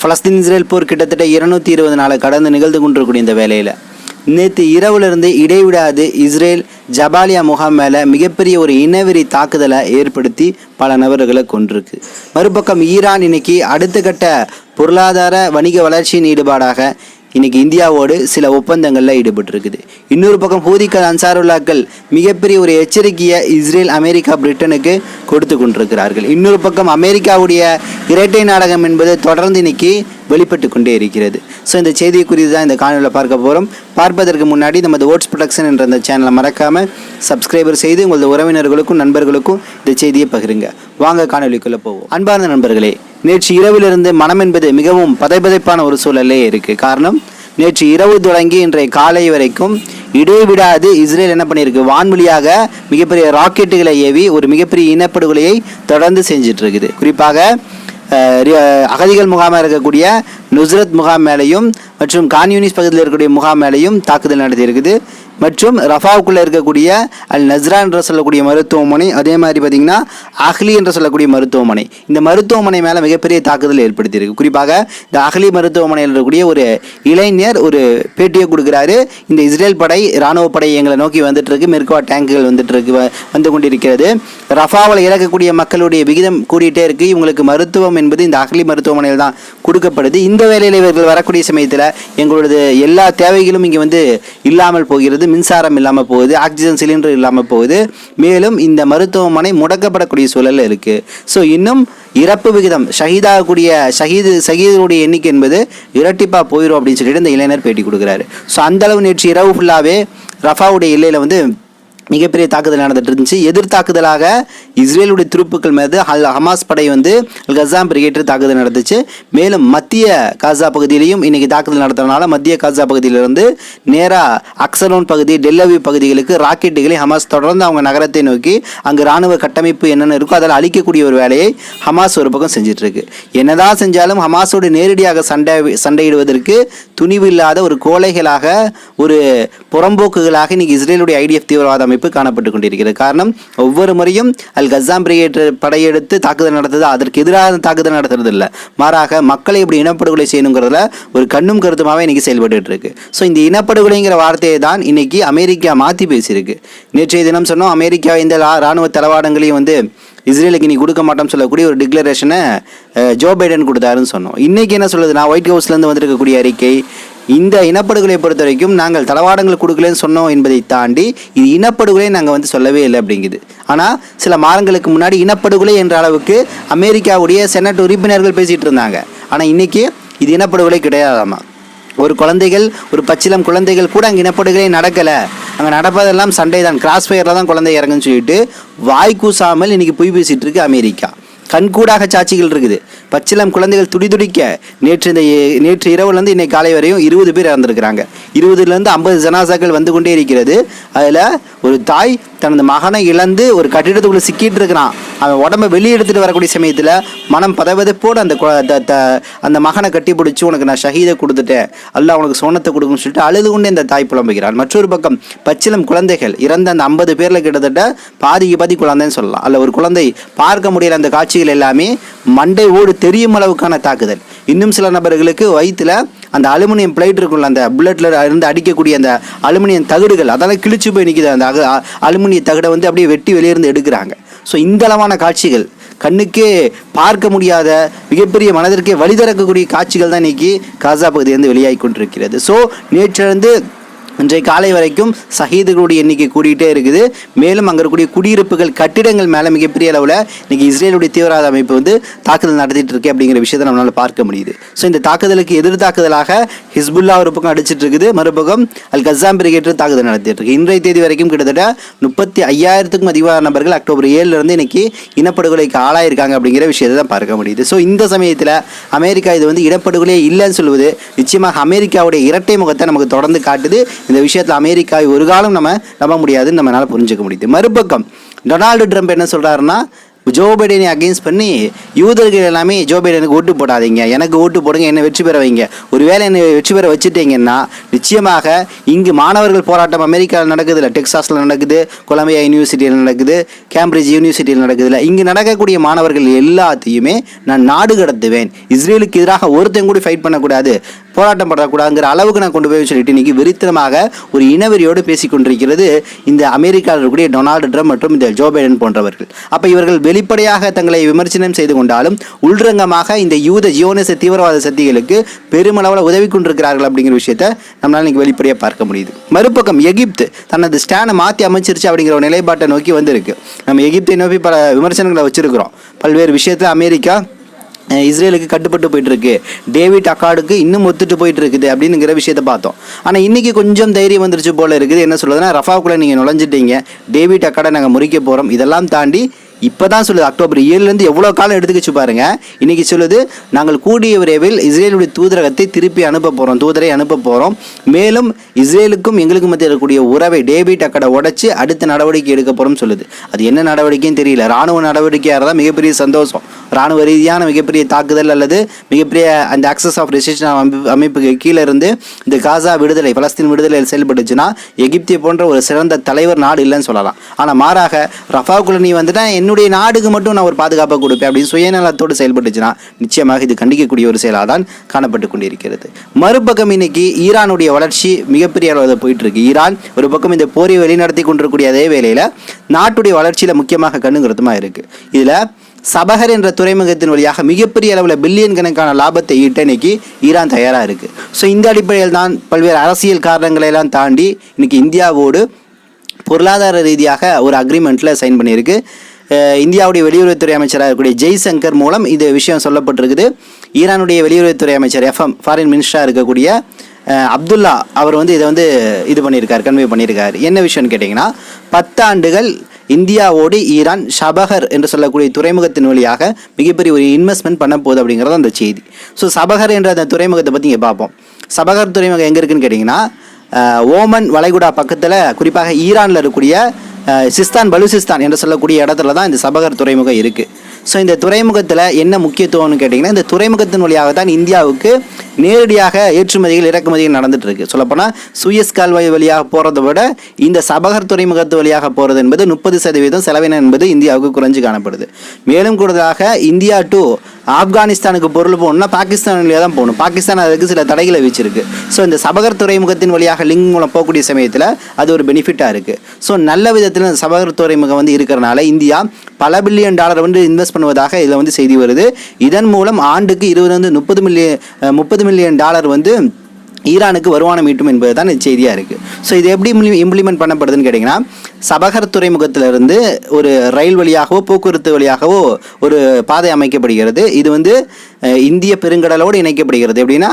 Palestine Israel போர் கிட்டத்தட்ட இருநூத்தி இருபது நாளை கடந்து நிகழ்ந்து கொண்டிருக்கூடிய இந்த வேலையில் நேற்று இரவுலேருந்து இடைவிடாது இஸ்ரேல் ஜபாலியா முகாம் மேலே மிகப்பெரிய ஒரு இனவெறி தாக்குதலை ஏற்படுத்தி பல நபர்களை கொண்டிருக்கு மறுபக்கம் ஈரான் இன்னைக்கு அடுத்த கட்ட பொருளாதார வணிக வளர்ச்சியின் ஈடுபாடாக இன்னைக்கு இந்தியாவோடு சில ஒப்பந்தங்களில் ஈடுபட்டிருக்குது. இன்னொரு பக்கம் ஹூதிக்கள் அன்சாருல்லாக்கள் மிகப்பெரிய ஒரு எச்சரிக்கையை இஸ்ரேல் அமெரிக்கா பிரிட்டனுக்கு கொடுத்து கொண்டிருக்கிறார்கள். இன்னொரு பக்கம் அமெரிக்காவுடைய இரட்டை நாடகம் என்பது தொடர்ந்து இன்னைக்கு வெளிப்பட்டு கொண்டே இருக்கிறது. ஸோ இந்த செய்தியை குறித்து தான் இந்த காணொலியில் பார்க்க போகிறோம் பார்ப்பதற்கு முன்னாடி நமது ஓட்ஸ் ப்ரொடக்ஷன் என்ற அந்த சேனலை மறக்காமல் சப்ஸ்கிரைபர் செய்து உங்களது உறவினர்களுக்கும் நண்பர்களுக்கும் இந்த செய்தியை பகிருங்க. வாங்க காணொலிக்குள்ளே போவோம். அன்பார்ந்த நண்பர்களே நேற்று இரவிலிருந்து மனம் என்பது மிகவும் பதைபதைப்பான ஒரு சூழலே இருக்குது காரணம் நேற்று இரவு தொடங்கி இன்றைய காலை வரைக்கும் இடைவிடாது இஸ்ரேல் என்ன பண்ணியிருக்கு? வான்வழியாக மிகப்பெரிய ராக்கெட்டுகளை ஏவி ஒரு மிகப்பெரிய இனப்படுகொலையை தொடர்ந்து செஞ்சுட்டு இருக்குது குறிப்பாக அகதிகள் முகாமாக இருக்கக்கூடிய நுஸ்ரத் முகாம் மேலையும் மற்றும் கான்யூனிஸ் பகுதியில் இருக்கக்கூடிய முகாம் மேலையும் தாக்குதல் நடத்தியிருக்குது. மற்றும் ரஃபாவுக்குள்ளே இருக்கக்கூடிய அல் நஸ்ரா என்று சொல்லக்கூடிய மருத்துவமனை அதே மாதிரி பார்த்திங்கன்னா அஹ்லி என்று சொல்லக்கூடிய மருத்துவமனை. இந்த மருத்துவமனை மேலே மிகப்பெரிய தாக்குதல் ஏற்படுத்தியிருக்கு. குறிப்பாக இந்த அஹ்லி மருத்துவமனையில் இருக்கக்கூடிய ஒரு இளைஞர் ஒரு பேட்டியை கொடுக்குறாரு. இந்த இஸ்ரேல் படை இராணுவ படை எங்களை நோக்கி வந்துட்டு இருக்கு மெர்கவா டேங்குகள் வந்துட்டு இருக்கு வந்து கொண்டிருக்கிறது. ரஃபாவில் இறக்கக்கூடிய மக்களுடைய விகிதம் கூடிட்டே இருக்கு. இவங்களுக்கு மருத்துவம் என்பது இந்த அகலி மருத்துவமனையில் தான் கொடுக்கப்படுது. இந்த வேலையில் இவர்கள் வரக்கூடிய சமயத்தில் எங்களோடது எல்லா தேவைகளும் இங்கே வந்து இல்லாமல் போகிறது. மின்சாரம் இல்லாமல் போகுது ஆக்சிஜன் சிலிண்டர் இல்லாமல் போகுது. மேலும் இந்த மருத்துவமனை முடக்கப்படக்கூடிய சூழலில் இருக்குது ஸோ இன்னும் இறப்பு விகிதம் ஷஹீதாகக்கூடிய ஷஹீது ஷஹீதுடைய எண்ணிக்கை என்பது இரட்டிப்பாக போயிடும் அப்படின்னு சொல்லிட்டு இந்த இளைஞர் பேட்டி கொடுக்குறாரு. ஸோ அந்தளவு நேற்று இரவு ஃபுல்லாகவே ரஃபாவுடைய எல்லையில் வந்து மிகப்பெரிய தாக்குதல் நடந்துட்டு இருந்துச்சு. எதிர் தாக்குதலாக இஸ்ரேலுடைய துருப்புக்கள் மீது ஹல் ஹமாஸ் படை வந்து கசாம் பிரிகேட்டர் தாக்குதல் நடந்துச்சு. மேலும் மத்திய காசா பகுதியிலையும் இன்னைக்கு தாக்குதல் நடத்துறதுனால மத்திய காசா பகுதியிலிருந்து நேராக அக்சலோன் பகுதி டெல்லவி பகுதிகளுக்கு ராக்கெட்டுகளை ஹமாஸ் தொடர்ந்து அவங்க நகரத்தை நோக்கி அங்கு ராணுவ கட்டமைப்பு என்னென்ன இருக்கோ அதில் அழிக்கக்கூடிய ஒரு வேலையை ஹமாஸ் ஒரு பக்கம் செஞ்சுட்டு இருக்கு என்னதான் செஞ்சாலும் ஹமாஸோடு நேரடியாக சண்டை சண்டையிடுவதற்கு துணிவு இல்லாத ஒரு கோழைகளாக ஒரு புறம்போக்குகளாக இன்னைக்கு இஸ்ரேலுடைய ஐடிஎஃப் தீவிரவாத அமைப்பு காணப்பட்டு கொண்டிருக்கிறது. காரணம் ஒவ்வொரு முறையும் அல் கசாம் படையெடுத்து தாக்குதல் நடத்துது? அதற்கு எதிராக தாக்குதல் நடத்துறது இல்லை மாறாக மக்களை இப்படி இனப்படுகொலை செய்யணுங்கிறதுல ஒரு கண்ணும் கருத்துமாவே இன்னைக்கு செயல்பட்டு இருக்கு ஸோ இந்த இனப்படுகொலைங்கிற வார்த்தையை தான் இன்னைக்கு அமெரிக்கா மாற்றி பேசியிருக்கு. நேற்றைய தினம் சொன்னோம் அமெரிக்கா இந்த ராணுவ தளவாடங்களையும் வந்து இஸ்ரேலுக்கு நீ கொடுக்க மாட்டோம்னு சொல்லக்கூடிய ஒரு டிக்ளரேஷனை ஜோ பைடன் கொடுத்தாருன்னு சொன்னோம். இன்றைக்கி என்ன சொல்லுதுன்னா ஒயிட் ஹவுஸ்லேருந்து வந்திருக்கக்கூடிய அறிக்கை இந்த இனப்படுகொலை பொறுத்த வரைக்கும் நாங்கள் தளவாடங்கள் கொடுக்கலன்னு சொன்னோம் என்பதை தாண்டி இது இனப்படுகொலை நாங்கள் வந்து சொல்லவே இல்லை அப்படிங்குது. ஆனால் சில மாதங்களுக்கு முன்னாடி இனப்படுகொலை என்ற அளவுக்கு அமெரிக்காவுடைய செனட் உறுப்பினர்கள் பேசிகிட்டு இருந்தாங்க. ஆனால் இன்னைக்கு இது இனப்படுகொலை கிடையாதாமா? ஒரு குழந்தைகள் ஒரு பச்சிலம் குழந்தைகள் கூட அங்கே இனப்படுகொலை நடக்கலை. அங்கே நடப்பதெல்லாம் சண்டை தான் கிராஸ் ஃபயரில் தான் குழந்தை இறங்குன்னு சொல்லிட்டு வாய் கூசாமல் இன்றைக்கி பொய் பேசிகிட்டு இருக்கு அமெரிக்கா. கண்கூடாக சாட்சிகள் இருக்குது. பச்சிலம் குழந்தைகள் துடிதுடிக்க நேற்று இந்த நேற்று இரவுலேருந்து இன்னைக்கு காலை வரையும் இருபது பேர் இறந்துருக்கிறாங்க. இருபதுலேருந்து ஐம்பது ஜனாசாக்கள் வந்து கொண்டே இருக்கிறது. அதில் ஒரு தாய் தனது மகனை இழந்து ஒரு கட்டிடத்துக்குள்ளே சிக்கிட்டு இருக்கிறான். அவன் உடம்ப வெளியே எடுத்துகிட்டு வரக்கூடிய சமயத்தில் மனம் பதவதைப்போடு அந்த த- த- அந்த மகனை கட்டி பிடிச்சி உனக்கு நான் ஷஹீதை கொடுத்துட்டேன். அல்ல உனக்கு சோனத்தை கொடுக்குன்னு சொல்லிட்டு அழுது கொண்டு இந்த தாய் புலம்புகிறான் மற்றொரு பக்கம் பச்சிலம் குழந்தைகள் இறந்த அந்த ஐம்பது பேரில் கிட்டத்தட்ட பாதிக்கு பாதி குழந்தைன்னு சொல்லலாம். அல்ல ஒரு குழந்தை பார்க்க முடியல அந்த காட்சிகள் எல்லாமே மண்டை ஓடு தெரியும் அளவுக்கான தாக்குதல். இன்னும் சில நபர்களுக்கு வயிற்றுல அந்த அலுமினியம் பிளேட் இருக்கும்ல அந்த புல்லட்டில் இருந்து அடிக்கக்கூடிய அந்த அலுமினியம் தகடுகள் அதெல்லாம் கிழிச்சு போய் நிற்கிது அந்த அலுமினிய தகடை வந்து அப்படியே வெட்டி வெளியிருந்து எடுக்கிறாங்க. ஸோ இந்த அளவான காட்சிகள் கண்ணுக்கே பார்க்க முடியாத மிகப்பெரிய மனதிற்கே வழி திறக்கக்கூடிய காட்சிகள் தான் இன்னைக்கு காசா பகுதியிலிருந்து வெளியாகி கொண்டிருக்கிறது. ஸோ நேற்றிலிருந்து இன்றைய காலை வரைக்கும் சஹீதுகளுடைய எண்ணிக்கை கூடிட்டே இருக்குது. மேலும் அங்கே இருக்கக்கூடிய குடியிருப்புகள் கட்டிடங்கள் மேலே மிகப்பெரிய அளவில் இன்றைக்கி இஸ்ரேலுடைய தீவிரவாத அமைப்பு வந்து தாக்குதல் நடத்திட்டு இருக்கு அப்படிங்கிற விஷயத்தை நம்மளால் பார்க்க முடியுது. ஸோ இந்த தாக்குதலுக்கு எதிர் தாக்குதலாக ஹிஸ்புல்லா ஒரு பக்கம் அடிச்சிட்டு இருக்குது. மறுபக்கம் அல் கசாம் பிரிகேட்டர் தாக்குதல் நடத்திட்டு இருக்கு. இன்றைய தேதி வரைக்கும் கிட்டத்தட்ட முப்பத்தி ஐயாயிரத்துக்கும் அதிகமான நபர்கள் அக்டோபர் ஏழுலேருந்து இன்னைக்கு இனப்படுகொலைக்கு ஆளாயிருக்காங்க அப்படிங்கிற விஷயத்தை தான் பார்க்க முடியுது. ஸோ இந்த சமயத்தில் அமெரிக்கா இது வந்து இனப்படுகொலையே இல்லைன்னு சொல்லுவது நிச்சயமாக அமெரிக்காவுடைய இரட்டை முகத்தை நமக்கு தொடர்ந்து காட்டுது. இந்த விஷயத்தில் அமெரிக்காவை ஒரு காலம் நம்ம நம்ப முடியாதுன்னு நம்மளால புரிஞ்சுக்க முடியுது. மறுபக்கம் டொனால்டு ட்ரம்ப் என்ன சொல்றாருன்னா ஜோ பைடனை அகெயின்ஸ்ட் பண்ணி யூதர்கள் எல்லாமே ஜோ பைடனுக்கு ஓட்டு போடாதீங்க. எனக்கு ஓட்டு போடுங்க என்னை வெற்றி பெற வைங்க. ஒருவேளை என்னை வெற்றி பெற வச்சுட்டீங்கன்னா நிச்சயமாக இங்கு மாணவர்கள் போராட்டம் அமெரிக்காவில் நடக்குதுல டெக்சாஸில் நடக்குது கொலம்பியா யூனிவர்சிட்டியில் நடக்குது கேம்பிரிட்ஜ் யூனிவர்சிட்டியில் நடக்குதுல. இங்கு நடக்கக்கூடிய மாணவர்கள் எல்லாத்தையுமே நான் நாடு கடத்துவேன். இஸ்ரேலுக்கு எதிராக ஒருத்தன் கூட ஃபைட் பண்ணக்கூடாது போராட்டம் பண்ணக்கூடாதுங்கிற அளவுக்கு நான் கொண்டு போய் சொல்லிட்டு இன்னைக்கு வெறித்தனமாக ஒரு இனவெறியோடு பேசிக்கொண்டிருக்கிறது இந்த அமெரிக்காவில் இருக்கக்கூடிய டொனால்டு ட்ரம்ப் மற்றும் இந்த ஜோ பைடன் போன்றவர்கள். அப்போ இவர்கள் வெளிப்படையாக தங்களை விமர்சனம் செய்து கொண்டாலும் உள்ரங்கமாக இந்த யூத ஜியோனிச தீவிரவாத சக்திகளுக்கு பெருமளவில் உதவி கொண்டிருக்கிறார்கள் அப்படிங்கிற விஷயத்த நம்மளால் இன்னைக்கு வெளிப்படையாக பார்க்க முடியுது. மறுபக்கம் எகிப்து தனது ஸ்டானை மாற்றி அமைச்சிருச்சு அப்படிங்கிற ஒரு நிலைப்பாட்டை நோக்கி வந்திருக்கு. நம்ம எகிப்தை நோக்கி பல விமர்சனங்களை வச்சிருக்கிறோம். பல்வேறு விஷயத்தில் அமெரிக்கா இஸ்ரேலுக்கு கட்டுப்பட்டு போயிட்டு இருக்கு டேவிட் அக்காடுக்கு இன்னும் ஒத்துட்டு போயிட்டு இருக்குது அப்படிங்கிற விஷயத்த பார்த்தோம். ஆனால் இன்னைக்கு கொஞ்சம் தைரியம் வந்துருச்சு போல இருக்குது. என்ன சொல்லுதுன்னா ரஃபாவுக்குள்ளே நீங்கள் நுழைஞ்சிட்டீங்க. டேவிட் அக்காடை நாங்கள் முறிக்க போகிறோம் இதெல்லாம் தாண்டி இப்போ தான் சொல்லுது அக்டோபர் ஏழுலேருந்து எவ்வளோ காலம் எடுத்துக்கிச்சு பாருங்க. இன்னைக்கு சொல்லுது நாங்கள் கூடிய விரைவில் இஸ்ரேலுடைய தூதரகத்தை திருப்பி அனுப்ப போகிறோம் தூதரை அனுப்ப போகிறோம் மேலும் இஸ்ரேலுக்கும் எங்களுக்கும் மத்தியில் இருக்கக்கூடிய உறவை டேவிட் அக்கடை உடச்சி அடுத்த நடவடிக்கை எடுக்க போகிறோம் சொல்லுது. அது என்ன நடவடிக்கைன்னு தெரியல. ராணுவ நடவடிக்கையாக இருந்தால் மிகப்பெரிய சந்தோஷம். ராணுவ ரீதியான மிகப்பெரிய தாக்குதல் அல்லது மிகப்பெரிய அந்த ஆக்சஸ் ஆஃப் ரெசிஸ்டன் அமைப்பு அமைப்புக்கு கீழே இருந்து இந்த காசா விடுதலை பலஸ்தீன் விடுதலை செயல்பட்டுச்சுன்னா எகிப்திய போன்ற ஒரு சிறந்த தலைவர் நாடு இல்லைன்னு சொல்லலாம். ஆனால் மாறாக ரஃபாவுக்குள்ள நீ வந்துட்டா என்னுடைய நாடுக்கு மட்டும் நான் ஒரு பாதுகாப்பை கொடுப்பேன் அப்படின்னு சுயநலத்தோடு செயல்பட்டுச்சுன்னா நிச்சயமாக இது கண்டிக்கக்கூடிய ஒரு செயலாக தான் காணப்பட்டு கொண்டிருக்கிறது. மறுபக்கம் இன்னைக்கு ஈரானுடைய வளர்ச்சி மிகப்பெரிய அளவில் போயிட்டு இருக்கு ஈரான் ஒரு பக்கம் இந்த போரை வெளிநடத்தி கொண்டிருக்கக்கூடிய அதே வேளையில் நாட்டுடைய வளர்ச்சியில் முக்கியமாக கண்ணுங்கிறதுமா இருக்கு. இதில் சபகர் என்ற துறைமுகத்தின் வழியாக மிகப்பெரிய அளவில் பில்லியன் கணக்கான லாபத்தை ஈட்ட இன்னைக்கு ஈரான் தயாராக இருக்குது ஸோ இந்த அடிப்படையில் தான் பல்வேறு அரசியல் காரணங்களை எல்லாம் தாண்டி இன்னைக்கு இந்தியாவோடு பொருளாதார ரீதியாக ஒரு அக்ரிமெண்ட்டில் சைன் பண்ணியிருக்கு. இந்தியாவுடைய வெளியுறவுத்துறை அமைச்சராக இருக்கக்கூடிய ஜெய்சங்கர் மூலம் இது விஷயம் சொல்லப்பட்டிருக்குது. ஈரானுடைய வெளியுறவுத்துறை அமைச்சர் எஃப்எம் ஃபாரின் மினிஸ்டராக இருக்கக்கூடிய அப்துல்லா அவர் வந்து இதை வந்து இது பண்ணியிருக்கார் கன்வே பண்ணியிருக்கார். என்ன விஷயம்னு கேட்டிங்கன்னா பத்தாண்டுகள் இந்தியாவோடு ஈரான் ஷபகர் என்று சொல்லக்கூடிய துறைமுகத்தின் வழியாக மிகப்பெரிய ஒரு இன்வெஸ்ட்மெண்ட் பண்ண போகுது அப்படிங்கிறது அந்த செய்தி. ஸோ சபகர் என்ற அந்த துறைமுகத்தை பற்றி இங்கே பார்ப்போம். சபகர் துறைமுகம் எங்கே இருக்குன்னு கேட்டிங்கன்னா ஓமன் வளைகுடா பக்கத்தில் குறிப்பாக ஈரானில் இருக்கக்கூடிய சிஸ்தான் பலுசிஸ்தான் என்று சொல்லக்கூடிய இடத்துல தான் இந்த சபகர் துறைமுகம் இருக்குது ஸோ இந்த துறைமுகத்தில் என்ன முக்கியத்துவம்னு கேட்டிங்கன்னா இந்த துறைமுகத்தின் வழியாக தான் இந்தியாவுக்கு நேரடியாக ஏற்றுமதிகள் இறக்குமதிகள் நடந்துட்டு இருக்கு சொல்லப்போனால் சுயஸ் கால்வாய் வழியாக போகிறத விட இந்த சபகர் துறைமுகத்து வழியாக போகிறது என்பது முப்பது சதவீதம் செலவினம் என்பது இந்தியாவுக்கு குறைஞ்சு காணப்படுது. மேலும் கூடுதலாக இந்தியா டு ஆப்கானிஸ்தானுக்கு பொருள் போகணும்னா பாகிஸ்தான் வழியாக தான் போகணும். பாகிஸ்தான் அதுக்கு சில தடைகளை வச்சிருக்கு ஸோ இந்த சபகர் துறைமுகத்தின் வழியாக லிங்க் மூலம் போகக்கூடிய சமயத்தில் அது ஒரு பெனிஃபிட்டாக இருக்குது ஸோ நல்ல விதத்தில் இந்த சபகர் துறைமுகம் வந்து இருக்கிறனால இந்தியா பல பில்லியன் டாலர் வந்து இன்வெஸ்ட் பண்ணுவதாக இதில் வந்து செய்தி வருது. இதன் மூலம் ஆண்டுக்கு இருபது முப்பது மில்லியன் முப்பது மில்லியன் டாலர் வந்து ஈரானுக்கு வருமானம் ஈட்டும் என்பது தான் செய்தியாக இருக்குது ஸோ இது எப்படி இம்ப்ளிமெண்ட் பண்ணப்படுதுன்னு கேட்டிங்கன்னா சபகர் துறைமுகத்திலிருந்து ஒரு ரயில் வழியாகவோ போக்குவரத்து வழியாகவோ ஒரு பாதை அமைக்கப்படுகிறது. இது வந்து இந்திய பெருங்கடலோடு இணைக்கப்படுகிறது. எப்படின்னா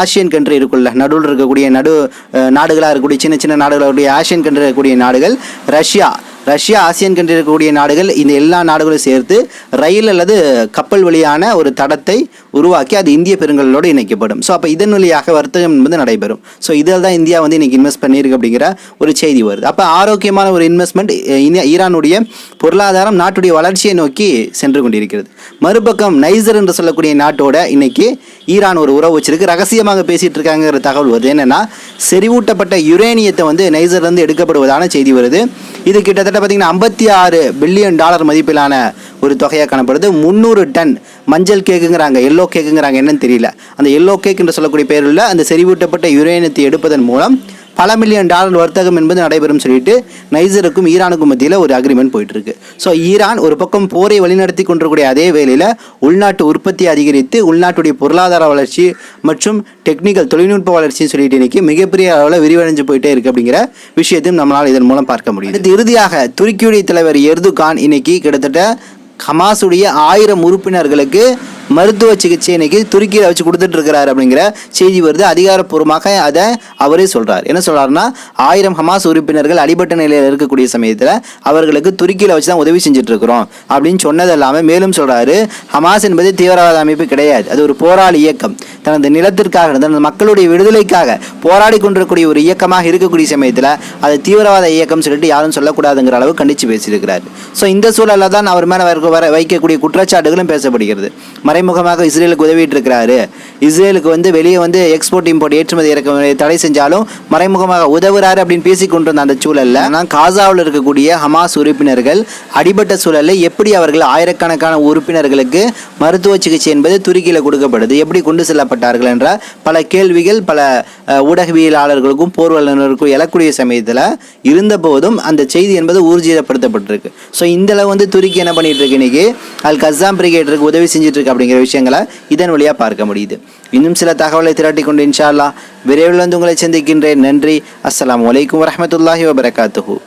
ஆசியன் கண்ட்ரி இருக்குல்ல நடுவில் இருக்கக்கூடிய நடு நாடுகளாக இருக்கக்கூடிய சின்ன சின்ன நாடுகளுடைய ஆசியன் கண்ட்ரி இருக்கக்கூடிய நாடுகள் ரஷ்யா. ரஷ்யா ஆசியன் கண்ட்ரி இருக்கக்கூடிய நாடுகள் இந்த எல்லா நாடுகளும் சேர்த்து ரயில் அல்லது கப்பல் வழியான ஒரு தடத்தை உருவாக்கி அது இந்திய பெருங்கடலோடு இணைக்கப்படும். ஸோ அப்போ இதன் வழியாக வர்த்தகம் என்பது நடைபெறும். ஸோ இதில் தான் இந்தியா வந்து இன்றைக்கி இன்வெஸ்ட் பண்ணியிருக்கு அப்படிங்கிற ஒரு செய்தி வருது. அப்போ ஆரோக்கியமான ஒரு இன்வெஸ்ட்மெண்ட் இந்தியா ஈரானுடைய பொருளாதாரம் நாட்டுடைய வளர்ச்சியை நோக்கி சென்று கொண்டிருக்கிறது. மறுபக்கம் நைசர் என்று சொல்லக்கூடிய நாட்டோட இன்னைக்கு ஈரான் ஒரு உறவு வச்சிருக்கு. ரகசியமாக பேசிகிட்டு இருக்காங்கிற தகவல் வருது. என்னென்னா செறிவூட்டப்பட்ட யுரேனியத்தை வந்து நைசர்லேருந்து எடுக்கப்படுவதான செய்தி வருது. இது கிட்டத்தட்ட பார்த்திங்கன்னா ஐம்பத்தி ஆறு பில்லியன் டாலர் மதிப்பிலான ஒரு தொகையாக காணப்படுது. முந்நூறு டன். மஞ்சள் கேக்குங்கிறாங்க எல்லோ கேக்குங்கிறாங்க என்னன்னு தெரியல. அந்த எல்லோ கேக் என்று சொல்லக்கூடிய பேரில் அந்த செறிவூட்டப்பட்ட யுரேனியத்தை எடுப்பதன் மூலம் பல மில்லியன் டாலர் வர்த்தகம் என்பது நடைபெறும் சொல்லிட்டு நைஜருக்கும் ஈரானுக்கும் மத்தியில் ஒரு அக்ரிமெண்ட் போயிட்டு இருக்கு ஸோ ஈரான் ஒரு பக்கம் போரை வழிநடத்தி கொண்டிருக்கூடிய அதே வேளையில் உள்நாட்டு உற்பத்தி அதிகரித்து உள்நாட்டுடைய பொருளாதார வளர்ச்சி மற்றும் டெக்னிக்கல் தொழில்நுட்ப வளர்ச்சின்னு சொல்லிட்டு இன்னைக்கு மிகப்பெரிய அளவில் விரிவடைஞ்சு போயிட்டே இருக்கு அப்படிங்கிற விஷயத்தையும் நம்மளால் இதன் மூலம் பார்க்க முடியும் இறுதியாக துருக்கியுடைய தலைவர் எர்துகான் இன்னைக்கு கிட்டத்தட்ட ஹமாஸுடைய ஆயிரம் உறுப்பினர்களுக்கு மருத்துவ சிகிச்சை இன்னைக்கு துருக்கியில் வச்சு கொடுத்துட்டு இருக்கிறார் அப்படிங்கிற செய்தி வருது. அதிகாரப்பூர்வமாக அதை அவரே சொல்றார். என்ன சொல்றாருன்னா ஆயிரம் ஹமாஸ் உறுப்பினர்கள் அடிபட்ட நிலையில் இருக்கக்கூடிய சமயத்தில் அவர்களுக்கு துருக்கியில் வச்சு தான் உதவி செஞ்சுட்டு இருக்கிறோம் அப்படின்னு சொன்னது இல்லாமல் மேலும் சொல்றாரு. ஹமாஸ் என்பது தீவிரவாத அமைப்பு கிடையாது. அது ஒரு போராளி இயக்கம். தனது நிலத்திற்காக தனது மக்களுடைய விடுதலைக்காக போராடி கொண்டிருக்கக்கூடிய ஒரு இயக்கமாக இருக்கக்கூடிய சமயத்தில் அது தீவிரவாத இயக்கம் சொல்லிட்டு யாரும் சொல்லக்கூடாதுங்கிற அளவு கண்டித்து பேசியிருக்கிறார். ஸோ இந்த சூழலில் தான் அவர் மேலே வர வர வைக்கக்கூடிய குற்றச்சாட்டுகளும் பேசப்படுகிறது. மறை மறைமுகமாக இஸ்ரேலுக்கு உதவிட்டு இருக்கிறாரு இஸ்ரேலுக்கு வந்து வெளியே வந்து எக்ஸ்போர்ட் இம்போர்ட் ஏற்றுமதி இறக்குமதி தடை செஞ்சாலும் மறைமுகமாக உதவுறாரு அப்படின்னு பேசி கொண்டு அந்த சூழல்ல ஆனால் காசாவில் இருக்கக்கூடிய ஹமாஸ் உறுப்பினர்கள் அடிபட்ட சூழலில் எப்படி அவர்கள் ஆயிரக்கணக்கான உறுப்பினர்களுக்கு மருத்துவ சிகிச்சை என்பது துருக்கியில் கொடுக்கப்படுது எப்படி கொண்டு செல்லப்பட்டார்கள் என்ற பல கேள்விகள் பல ஊடகவியலாளர்களுக்கும் போர் எழக்கூடிய சமயத்தில் இருந்த போதும் அந்த செய்தி என்பது ஊர்ஜிதப்படுத்தப்பட்டிருக்கு. ஸோ இந்த அளவு வந்து துருக்கி என்ன பண்ணிட்டு இருக்கு இன்னைக்கு? அல் கசாம் பிரிகேட்டருக்கு உதவி செஞ்சுட்டு இருக்கு அப்படிங்கிற விஷயங்களை இதன் வழியாக பார்க்க முடியுது. இன்னும் சில தகவலை திரட்டி கொண்டு இன்ஷா அல்லாஹ் விரைவில் வந்து உங்களை சந்திக்கின்றேன். நன்றி. அஸ்லாம் வலைக்கம் வரமத்துல்லாஹி வபரகாத்துஹு.